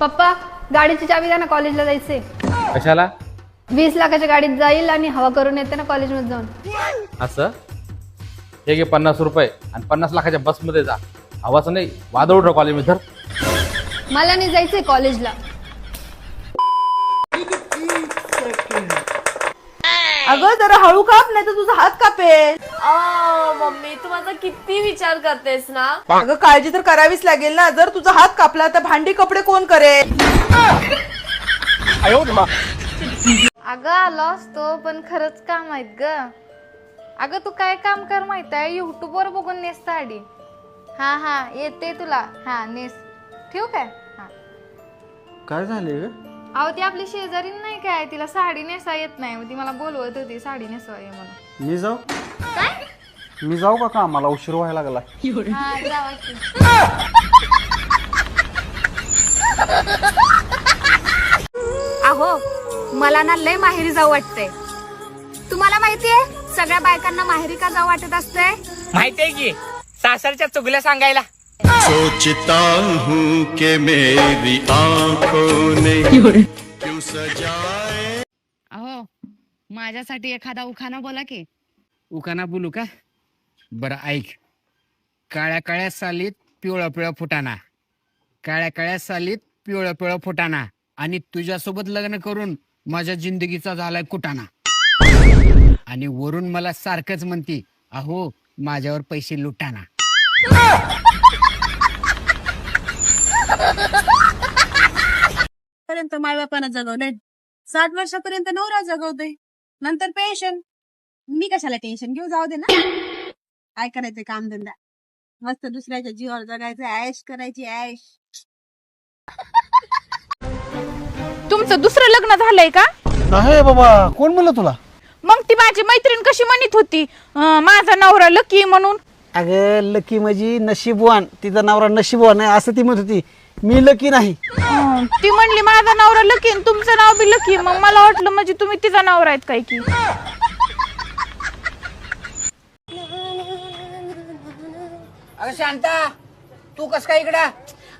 पप्पा गाडीची चावी द्या ना कॉलेजला जायचे कशाला? वीस लाखाच्या गाडीत जाईल आणि हवा करून येते ना कॉलेजमध्ये जाऊन. असं? हे घे पन्नास रुपये आणि पन्नास लाखाच्या बसमध्ये जा. हवाचं नाही वादळ उठव कॉलेजमध्ये धर मला नाही जायचंय कॉलेजला. अगं जरा हळू काप नाही तर तुझा हात कापेल. अ, मम्मी तू माझा किती विचार करतेस ना? अगं काळजी तर करावीच लागेल ना. जर तुझा हात कापला तर भांडी कपडे कोण करेल? अगं आलो असतो पण खरंच काम आहेत ग. अगं तू काय काम कर माहीत आहे? युट्यूबवर बघून नेस साडी. हा हा येते तुला. हा नेस. ठेवू काय? हा. काय झाले अहो ती आपली शेजारी नाही काय? तिला साडी नेसा येत नाही. मग ती मला बोलवत होती साडी नेसवा ये म्हणून. मी जाऊ? मी जाऊ का कामाला? उशीर व्हायला लागला. हा जावा की. अहो मला ना लय माहेरी जाऊ वाटतंय. तुम्हाला माहितीये सगळ्या बायकांना माहेरी का जाऊ वाटत असतंय? माहितीये की सासरच्या चुगल्या सांगायला. सोचता हूँ कि मेरी आंखों ने क्यों सजाए? अहो माझ्यासाठी एखादा उखाणा बोला की. उकाना बोलू का? बरं ऐक. काळ्या काळ्या सालीत पिवळा पिवळा फुटाणा. काळ्या काळ्या सालीत पिवळा पिवळा फुटाणा. आणि तुझ्यासोबत लग्न करून माझ्या जिंदगीचा झालाय कुटाणा. आणि वरून मला सारखंच म्हणती अहो माझ्यावर पैसे लुटाना पर्यंत मायबापानं जगवलंय. साठ वर्षापर्यंत नवरा जगवतोय. नंतर पेन्शन मी कशाला टेन्शन घेऊ? जाऊ दे ना. काय करायचं काम धंदा मस्त दुसऱ्याच्या जीवावर जगायचं ऐश करायची ऐश तुमचं दुसरं लग्न झालंय का? नाही बाबा. कोण म्हणलं तुला? मग ती माझी मैत्रीण कशी म्हणत होती? अं, माझा नवरा लकी म्हणून. अगं लकी म्हणजे नशीबवान. तिचा नवरा नशीबवान आहे असं ती म्हणत होती. मी लकी नाही. अं, ती म्हणली माझा नवरा लकी आणि तुमचं नाव बी लकी. मग मला वाटलं म्हणजे तुम्ही तिचा नवरा आहेत काय की? अगं शांता तू कस काय इकडं?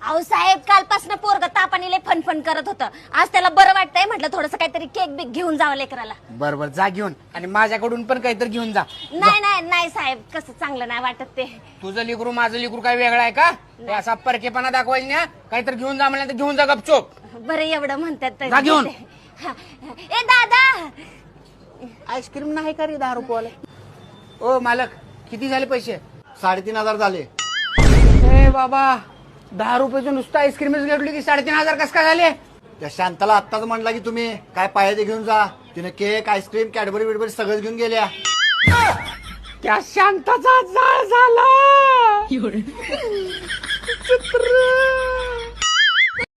अहो साहेब कालपासून पोरग तापानीले फनफन करत होतं. आज त्याला बरं वाटतंय म्हटलं थोडस काहीतरी केक बिक घेऊन जावं लेकराला. बर बर जा घेऊन आणि माझ्याकडून पण काहीतरी घेऊन जा. नाही नाही नाही साहेब कसं चांगलं नाही वाटत ते. तुझं लिकरू माझं लिकरू काय वेगळं आहे का? ते असा परकेपणा दाखवायचं ना काहीतरी घेऊन जा म्हणलं तर घेऊन जा गपचूप. बरं एवढं म्हणतात तरी. जा घेऊन. हा. ए दादा! आईस्क्रीम नाही का रे दहा रुपयाला ओ मालक किती झाले पैसे? साडेतीन हजार झाले. ए बाबा दहा रुपयाचं नुसतं आईस्क्रीमच घेतली की साडेतीन हजार कस काय झाले? त्या शांताला आत्ताच म्हणला की तुम्ही काय पाहिजे घेऊन जा. तिने केक आईस्क्रीम कॅडबरी बिडबरी सगळंच घेऊन गेल्या. त्या शांताचा जाळ झाला.